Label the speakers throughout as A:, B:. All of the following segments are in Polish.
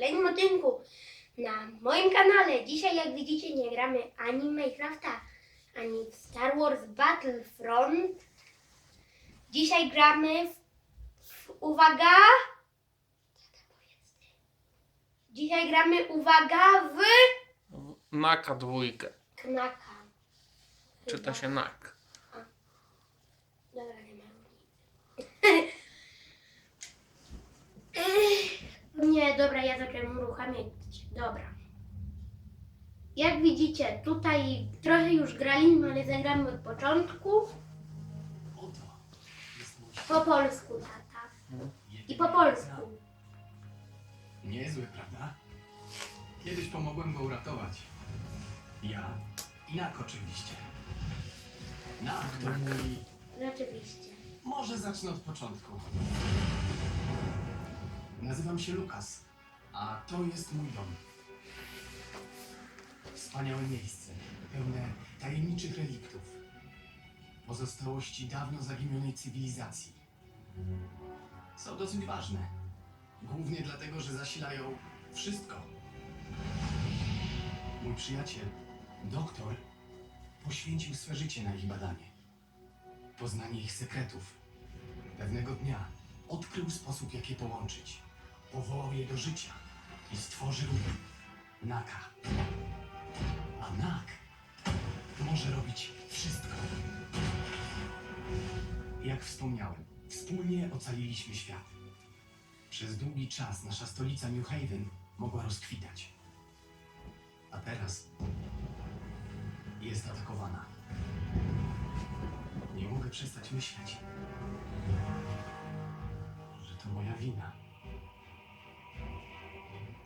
A: kolejnym odcinku na moim kanale. Dzisiaj, jak widzicie, nie gramy ani w Minecrafta, ani w Star Wars Battlefront. Dzisiaj gramy w, w uwaga. Dzisiaj gramy, uwaga, w
B: Naka dwójkę.
A: Knaka.
B: Czyta się nak.
A: Dobra, nie ma Nie, dobra, ja zacząłem uruchamiać. Dobra. Jak widzicie, tutaj trochę już graliśmy, ale zagramy od początku.
C: Oto jest mój
A: Po polsku, tata. I po polsku.
C: Niezły, prawda? Kiedyś pomogłem go uratować. Ja i Nak oczywiście. Nak to mój...
A: Rzeczywiście.
C: Może zacznę od początku. Nazywam się Lukas, a to jest mój dom. Wspaniałe miejsce, pełne tajemniczych reliktów. Pozostałości dawno zaginionej cywilizacji. Są dosyć ważne. Głównie dlatego, że zasilają wszystko. Mój przyjaciel, doktor, poświęcił swe życie na ich badanie. Poznanie ich sekretów. Pewnego dnia odkrył sposób, jak je połączyć. Powołał je do życia i stworzył Naka. A Nak może robić wszystko. Jak wspomniałem, wspólnie ocaliliśmy świat. Przez długi czas nasza stolica New Haven mogła rozkwitać. A teraz jest atakowana. Nie mogę przestać myśleć, że to moja wina.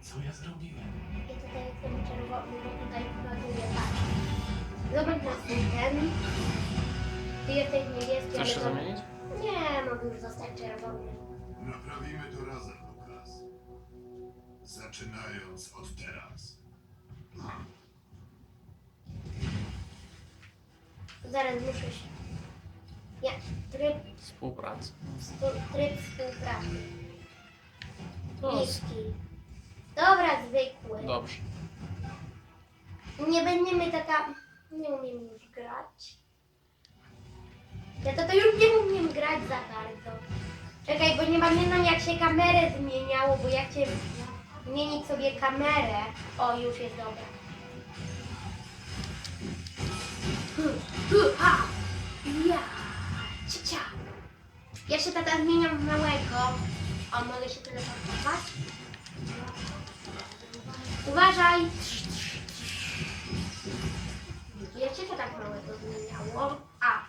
C: Co ja zrobiłem?
A: I tutaj ten czerwony, no tutaj pokazuje, patrz. Zobacz na swój ten. Ty jesteś niebieski,
B: Chcesz się
A: ale
B: zamienić?
A: Nie, mogę już zostać czerwony.
D: Naprawimy to razem, Lukas. Zaczynając od teraz.
A: Zaraz muszę się. Ja, tryb,
B: Współpraca.
A: współ- tryb współpracy. Niski. Dobra, zwykły.
B: dobrze.
A: Nie będziemy taka. Nie umiem już grać. Ja to, to już nie umiem grać za bardzo. Czekaj, bo nie pamiętam jak się kamerę zmieniało, bo jak się zmienić sobie kamerę. O, już jest dobra. Ha. Ja. Cicia. Ja się tata zmieniam w małego. O, mogę się teleportować? Uważaj! Się to tak małego zmieniało? A.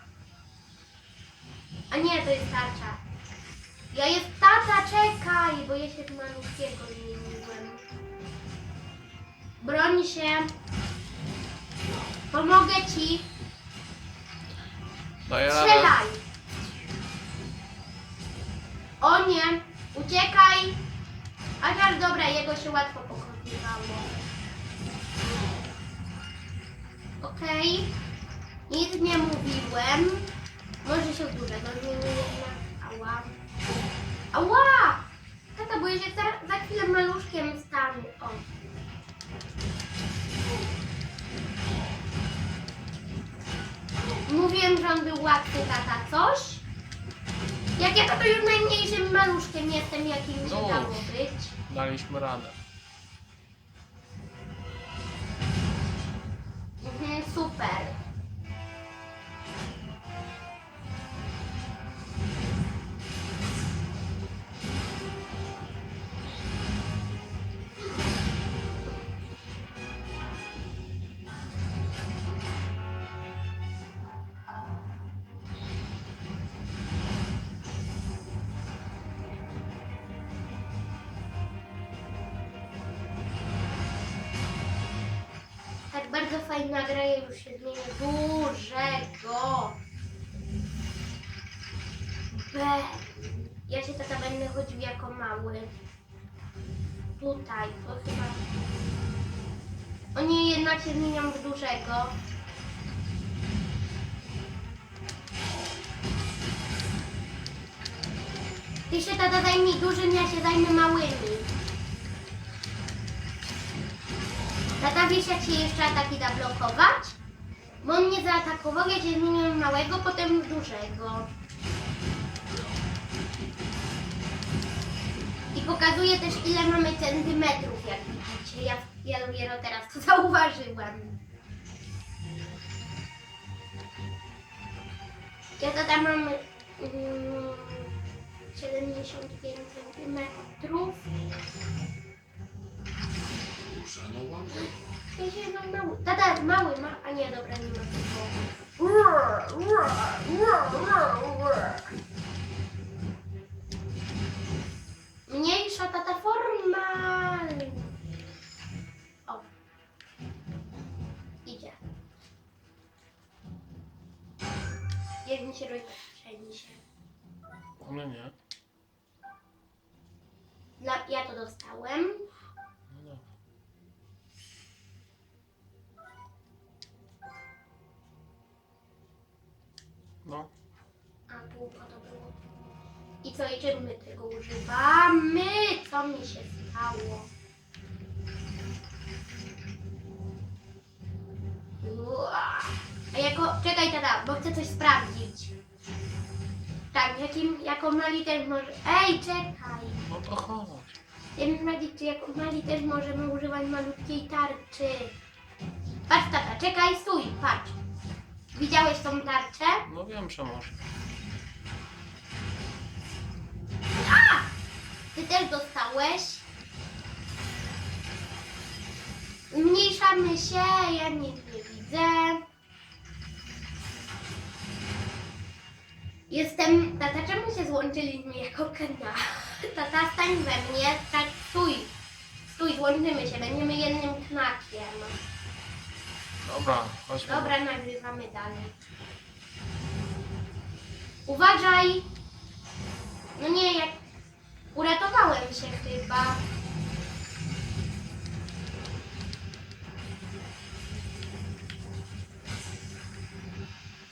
A: A nie, to jest tarcza. Ja jest tata, czekaj, bo ja się w malutkiego zmieniłem. Broń się. Pomogę ci.
B: Daję radę.
A: Strzelaj. O nie, uciekaj. Chociaż dobra, jego się łatwo pokonywało. Okej. Nic nie mówiłem. Może się dużego zmieni jednak. Ała. Ała! Tata, bo ja się za, za chwilę maluszkiem stanę. O. Mówiłem, że on był łatwy, tata, coś? Jak ja to, to już najmniejszym maluszkiem jestem, jakim się
B: No.
A: dało być.
B: Daliśmy radę.
A: Mhm, super. Bardzo fajna gra, ja już się zmienię dużego. B. Ja się tata będę chodził jako mały. Tutaj, to chyba... O nie, jednak się zmieniam w dużego. Ty się tata zajmij dużym, ja się zajmę małymi. Tata wiesz się jeszcze ataki da blokować? Bo on mnie zaatakował, ja się zmieniłem małego, potem dużego. I pokazuje też ile mamy centymetrów, jak widzicie. Ja, ja dopiero teraz to zauważyłem. Ja to tam mam mm, 75 centymetrów. Ja się mam mały. Tata, mały ma. A nie, dobra, nie ma. Mniejsza tata forma. O. Idzie. Jeden się rozprzestrzeni się.
B: Ale nie.
A: Dla, ja to dostałem. I co, i my tego używamy? Co mi się stało? Ua. A jako, czekaj tata, bo chcę coś sprawdzić. Tak, jakim, jaką mali też może... Ej, czekaj!
B: no to chodź.
A: Chcę sprawdzić, czy jako mali też możemy używać malutkiej tarczy. Patrz tata, czekaj, stój, patrz. Widziałeś tą tarczę?
B: No wiem, że może.
A: Ty też dostałeś. Zmniejszamy się, ja nic nie widzę. Jestem. Tata, czemu się złączyliśmy jako kanał? Tata, stań we mnie. Tak, stój. Stój, złączymy się, będziemy jednym knakiem.
B: Dobra, chodźmy.
A: Dobra, nagrywamy dalej. Uważaj! No nie, jak uratowałem się chyba.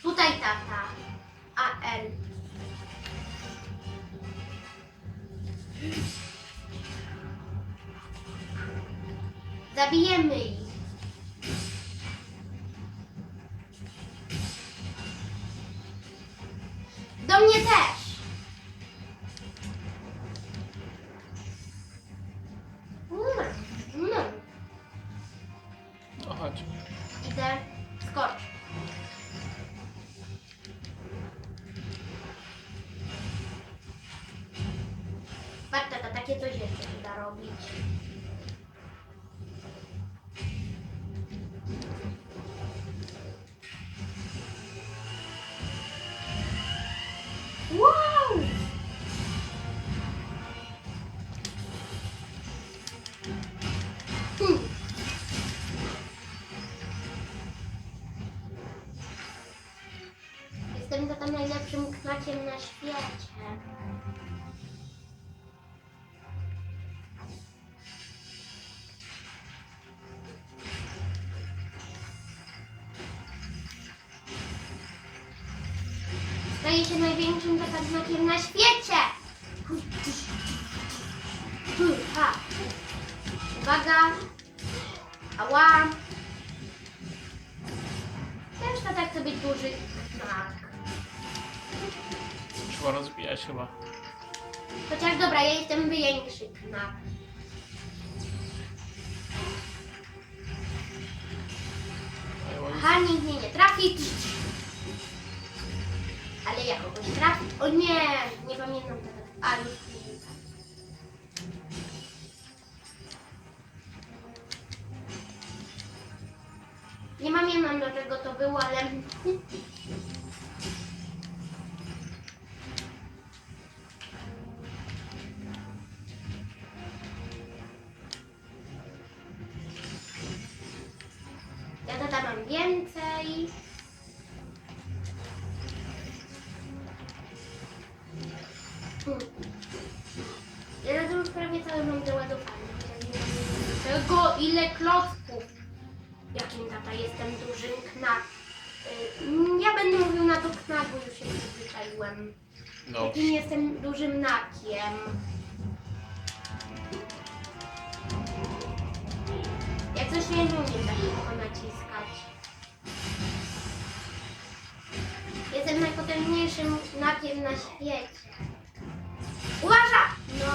A: Tutaj tata. AL. Zabijemy ich. Takie coś jeszcze się da robić. Staję się największym tata znakiem na świecie. Ha. Uwaga. Ała. Też tata chce być duży knak.
B: Trzeba rozbijać chyba.
A: Chociaż dobra, ja jestem większy knak. Aha, nikt mnie nie trafi. Ale ja kogoś trafi. O nie, nie pamiętam tego. A, już pamiętam. Nie pamiętam do czego to było, ale... Hmm. Ja już prawie całe mam wiem Tego ile klocków. Jakim tata jestem dużym knak. Y, Ja będę mówił na to knak, bo już się przyzwyczaiłem.
B: Dobrze.
A: Jakim jestem dużym nakiem. Jak coś ja nie umiem tak szybko naciskać. Jestem najpotężniejszym nakiem na świecie. Uważa! No,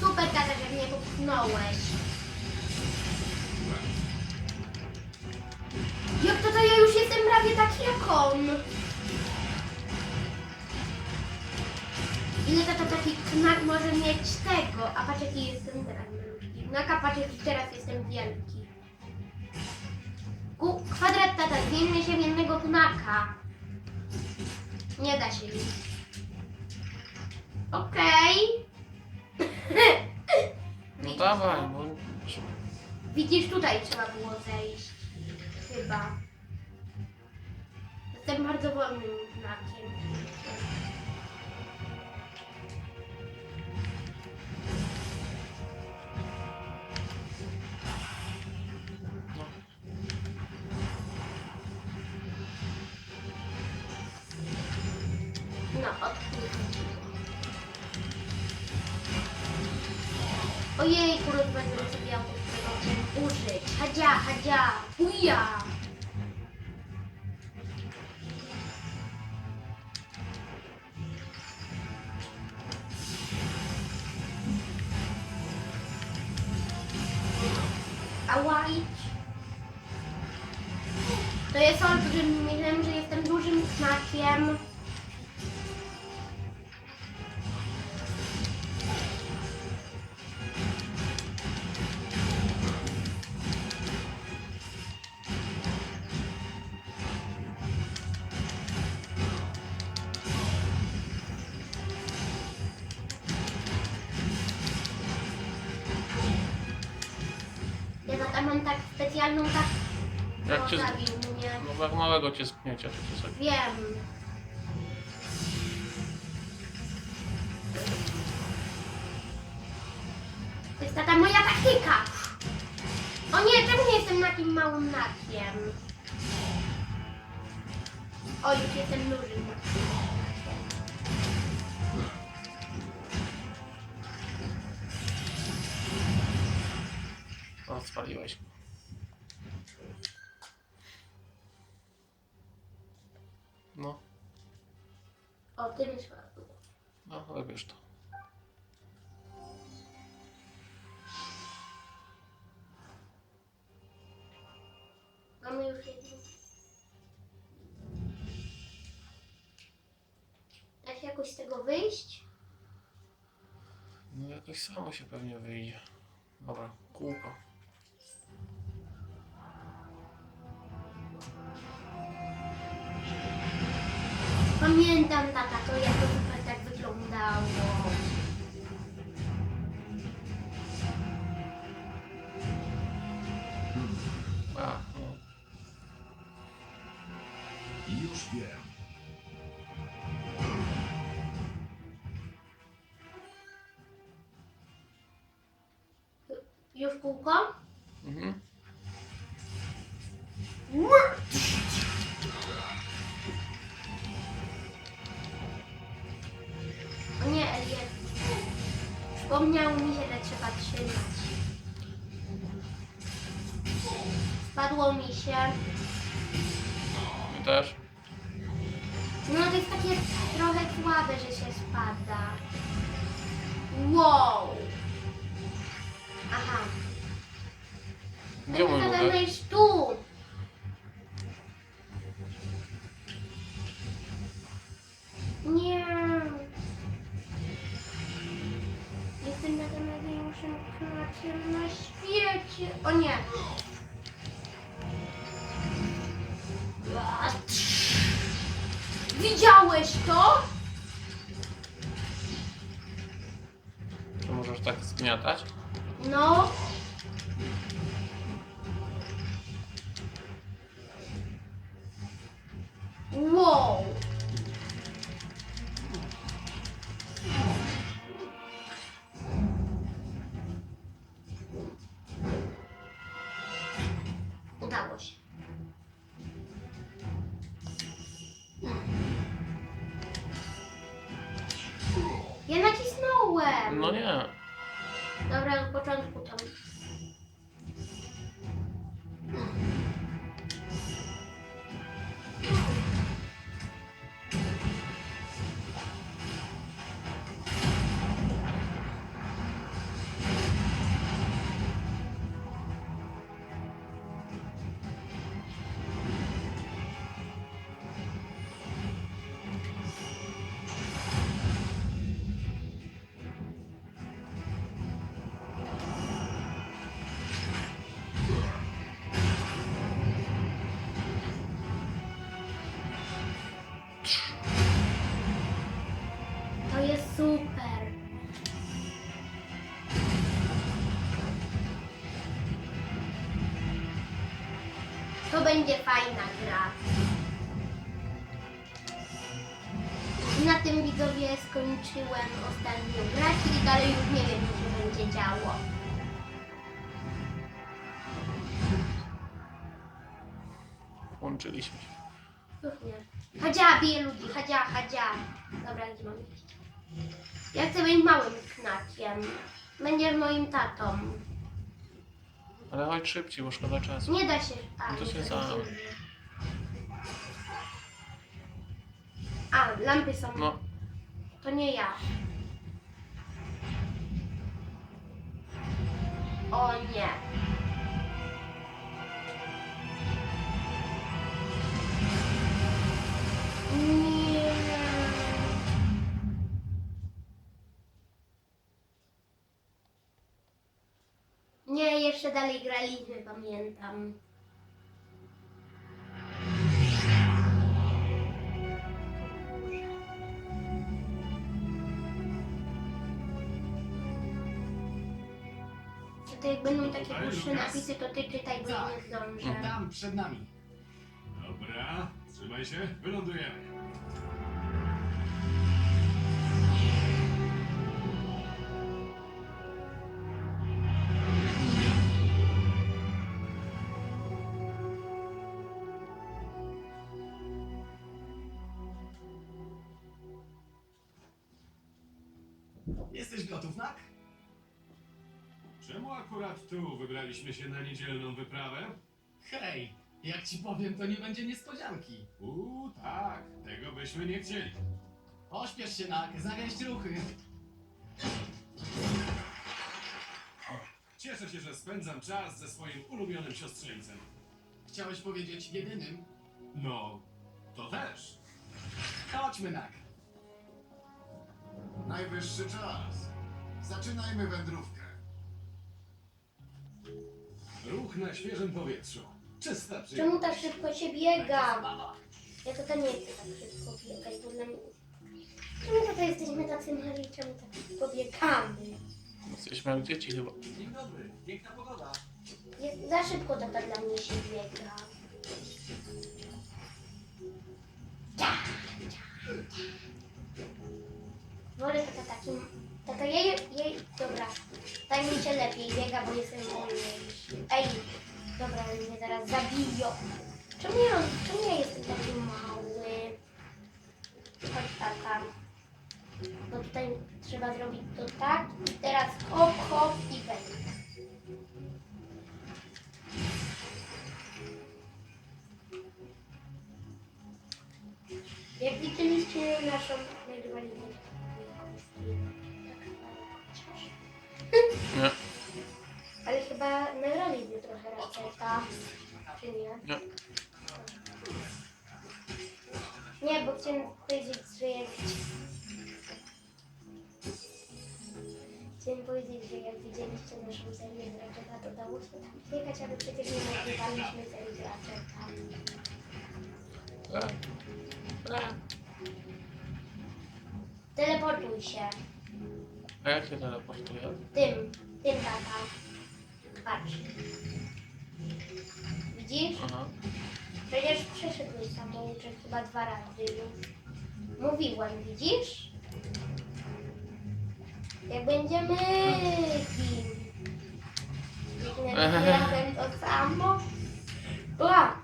A: super tata, że mnie popchnąłeś. Jak to, to ja już jestem prawie taki jak on. Ile tata taki knak może mieć tego? A patrz jaki jestem teraz malutki. Knak, a patrz jaki teraz jestem wielki. Kwadrat tata, zmieńmy się w jednego knaka. Nie da się już. Okej.
B: No
A: Widzisz
B: dawaj, no.
A: Widzisz, tutaj trzeba było zejść. Chyba. Jestem bardzo wolnym znakiem. Ojej, kurwa, będę sobie autostradu użyć. Hadzia, hadzia, uja. Ała, idź. To jest olbrzymi, myślałem, że jestem dużym znakiem.
B: Cię to cię sobie.
A: Wiem. To jest tata moja taktyka. O nie, czemu nie jestem takim małym nakiem? O, już jestem dużym nakiem.
B: O, spaliłeś. No,
A: Tym słabo.
B: no, wybierz to.
A: Mamy już jedno. Da się jakoś z tego wyjść?
B: No jakoś samo się pewnie wyjdzie. Dobra, kółko.
A: Pamiętam tata, to jak to super tak wyglądało.
B: A, no.
D: Już wiem.
A: Już kółko?
B: Mhm.
A: Się.
B: My też.
A: No to jest takie trochę słabe, że się spada. Wow. Aha.
B: Gdzie mój nubek?
A: jest tu. No
B: nie.
A: Dobra, od początku. Będzie fajna gra. Na tym widzowie skończyłem ostatnio grać i dalej już nie wiem, co się będzie działo.
B: Włączyliśmy się.
A: Już nie. Hadzia bije ludzi, hadzia, hadzia. Dobra, gdzie mam iść? Ja chcę być małym knakiem. Będziesz moim tatą.
B: Ale chodź szybciej, bo szkoda czasu.
A: Nie da się. A,
B: No to
A: nie
B: się
A: da A, lampy są.
B: No,
A: To nie ja. O nie. Nie. Nie, jeszcze dalej graliśmy, pamiętam. Tutaj jak będą takie
D: Tutaj,
A: dłuższe
D: Lukas?
A: napisy, to ty czytaj, bo ja nie zdążę.
C: Tam, przed nami.
D: Dobra, trzymaj się, wylądujemy. Wybraliśmy się na niedzielną wyprawę?
C: Hej, jak ci powiem, to nie będzie niespodzianki.
D: Uuu, tak, tego byśmy nie chcieli.
C: Ośpiesz się, Nak, zagęść ruchy.
D: Cieszę się, że spędzam czas ze swoim ulubionym siostrzeńcem.
C: Chciałeś powiedzieć jedynym?
D: No, to też.
C: Chodźmy, Nak.
E: Najwyższy czas. Zaczynajmy wędrówkę.
D: Ruch na świeżym powietrzu. Czysta
A: Czemu tak szybko się biega? Ja to nie chcę tak szybko biegać, bo dla mnie... Czemu tutaj jesteśmy tacy mali, czemu tak szybko biegamy?
B: jesteśmy jak dzieci chyba.
C: Dzień dobry, piękna pogoda.
A: Jest, za szybko tata dla mnie się biega. Wolę tata takim... Tata jej, jej... Dobra. Tak mi się lepiej biega, bo jestem wolniejszy. Ej, dobra, mnie zaraz zabiją. Czemu ja, czemu ja jestem taki mały? Chodź tata. Bo tutaj trzeba zrobić to tak. I teraz hop, hop i wejdę. Jak widzieliście naszą
B: Nie,
A: Ale chyba nagraliśmy trochę raceta, czy nie?
B: nie.
A: Nie, bo chciałem powiedzieć, że jak... Chciałem powiedzieć, że jak widzieliście naszą serię z Ratcheta, to dało się tam biegać, ale przecież nie nagrywaliśmy serii z Ratcheta. Teleportuj się.
B: A jak się teleportuje?
A: Tym, tym tata. Patrz. Widzisz?
B: Aha.
A: Przecież przeszedłeś samouczek chyba dwa razy już. Mówiłem, widzisz? Jak będziemy kim? Razem to samo? Ła!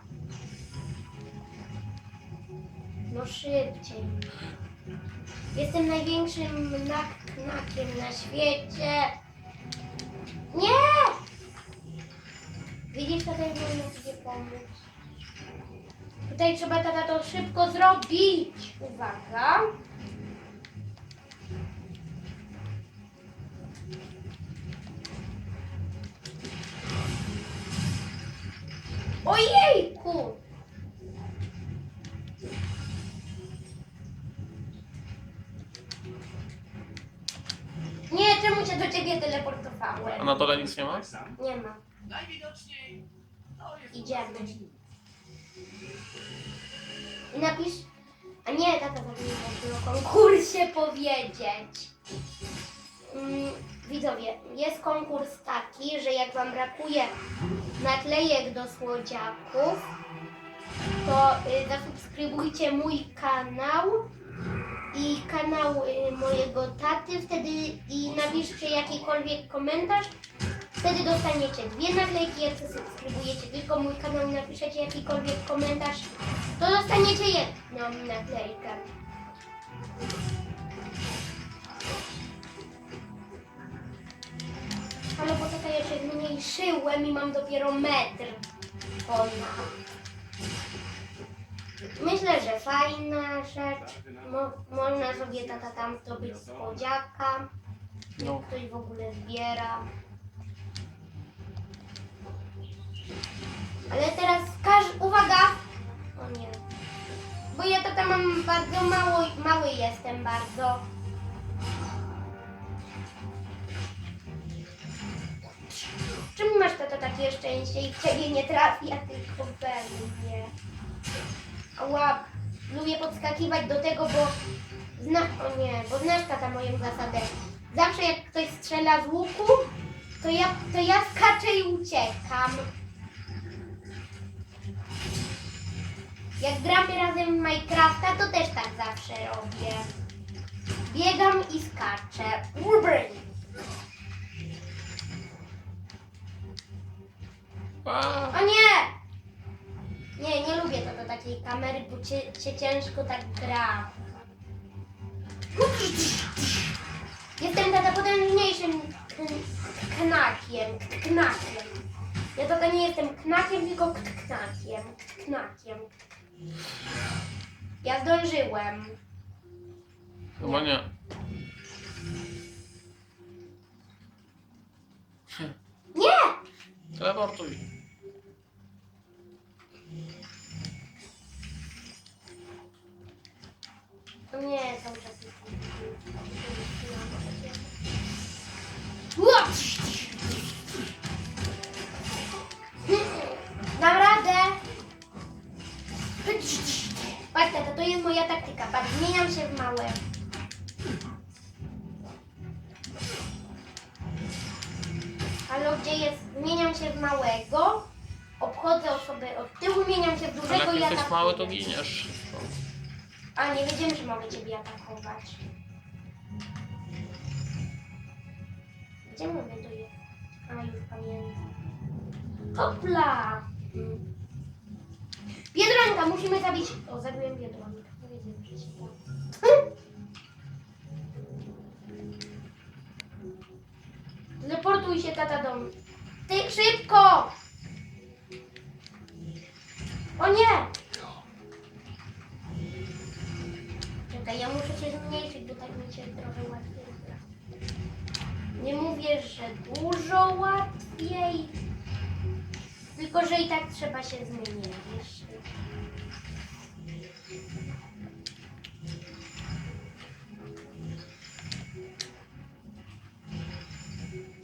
A: No szybciej. Jestem największym nak- knakiem na świecie. Nie! Widzisz, ten wolno gdzie pomóc. Tutaj trzeba tata to szybko zrobić. Uwaga. Ojejku!
B: Dole nic nie ma?
A: Nie ma.
C: Najwidoczniej
A: Idziemy. I napisz... A nie, tata powinien o konkursie powiedzieć. Mm, widzowie, jest konkurs taki, że jak wam brakuje naklejek do słodziaków, to y, zasubskrybujcie mój kanał i kanał y, mojego taty, wtedy i napiszcie jakikolwiek komentarz. Wtedy dostaniecie dwie naklejki, jak zasubskrybujecie tylko mój kanał i napiszecie jakikolwiek komentarz, to dostaniecie jedną naklejkę. Ale poczekaj, ja się zmniejszyłem i mam dopiero metr. Myślę, że fajna rzecz. Mo, można sobie tata tam zdobyć słodziaka.
B: No,
A: Ktoś w ogóle zbiera. Ale teraz każ... Uwaga! O nie. Bo ja tata mam bardzo mało, mały jestem bardzo. Czym masz tata takie szczęście i w ciebie nie trafia, tylko we mnie? Ała, lubię podskakiwać do tego, bo. O nie, bo znasz tata moją zasadę. Zawsze jak ktoś strzela z łuku, to ja, to ja skaczę i uciekam. Jak gramy razem w Minecrafta, to też tak zawsze robię. Biegam i skaczę. O nie! Nie, nie lubię to do takiej kamery, bo cię, cię ciężko tak gra. Jestem tata potężniejszym knakiem, knakiem. Ja tata nie jestem knakiem, tylko knakiem, knakiem. Ja zdążyłem.
B: chyba nie.
A: Nie!
B: Teleportuj. Mały, to giniesz.
A: A, nie wiedziałem, że mogę ciebie atakować. Gdzie tu jest? A, już pamiętam. Hopla! Biedronka, musimy zabić... O, zabiłem Biedronkę. Nie wiedziałem, że się da. Się, tata, do mnie. Ty, szybko! O nie! Ja muszę cię zmniejszyć, bo tak mi się trochę łatwiej gra. Nie mówię, że dużo łatwiej, tylko że i tak trzeba się zmniejszyć.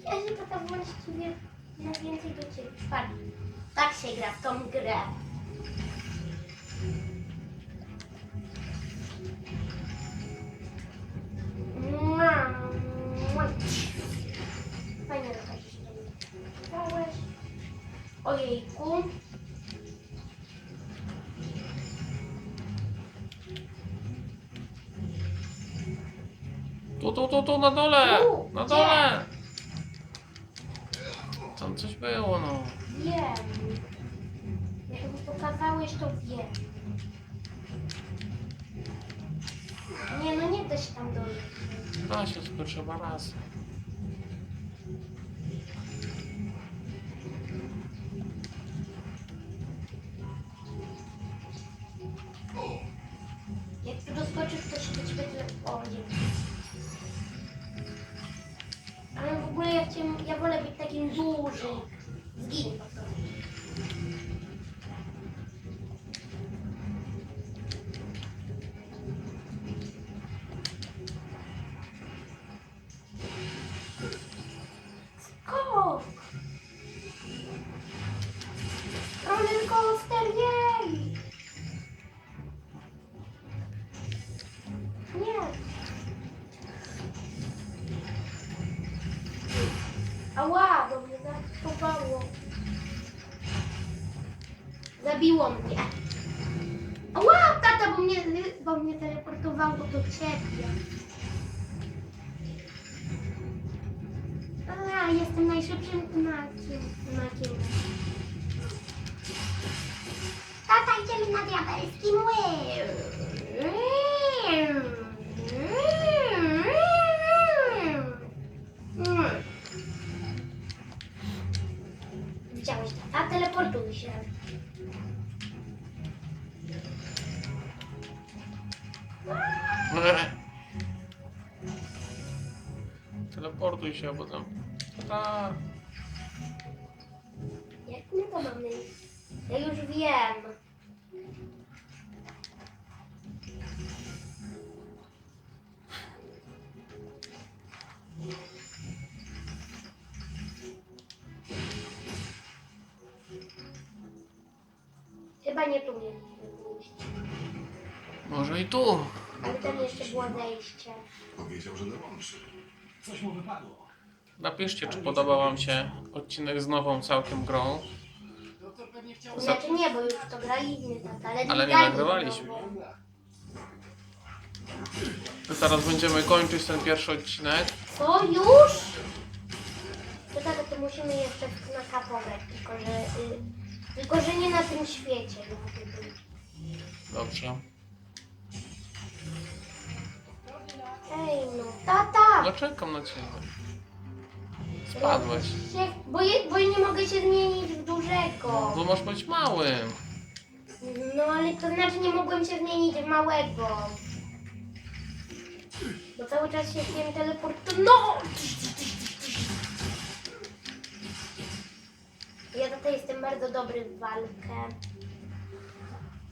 A: Ja się taka właściwie najwięcej do ciebie. Tak się gra w tą grę.
B: Tu, tu, tu, tu, na dole!
A: Tu,
B: Na dole! Tam coś było, no.
A: Wiem. Jak mi pokazałeś, to wiem. Nie, no nie da się tam dojść.
B: Da się, tylko trzeba raz.
A: Teleportuj się,
B: bo tam... Ta.
A: Jak my to mamy? Ja już wiem. Chyba nie tu mieliśmy pójść.
B: Może i tu.
A: Było zejście.
E: Powiedział, że dołączy.
D: Coś mu wypadło.
B: Napiszcie, czy podobał wam się odcinek z nową całkiem grą.
C: Doktor pewnie chciał...
A: Znaczy nie, bo już to graliśmy tata, ale,
B: Ale nie nagrywaliśmy.
A: znowu.
B: To teraz będziemy kończyć ten pierwszy odcinek.
A: Co, już? To tata, to musimy jeszcze na kapowek, tylko że... Y, tylko, że nie na tym świecie. żeby.
B: Dobrze.
A: Ej no, tata!
B: No czekam na ciebie. Spadłeś.
A: Się, bo, je, bo ja nie mogę się zmienić w dużego.
B: Bo masz być małym.
A: No ale to znaczy nie mogłem się zmienić w małego. Bo cały czas się wiem teleportu. No! Ja tutaj jestem bardzo dobry w walkę.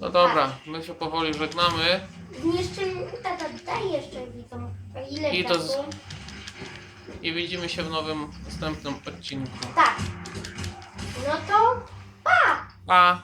B: No dobra, my się powoli żegnamy.
A: Jeszcze tata daj jeszcze widzom. Ile
B: I to z-
A: czasu?
B: I widzimy się w nowym, następnym odcinku.
A: Tak. No to pa!
B: Pa!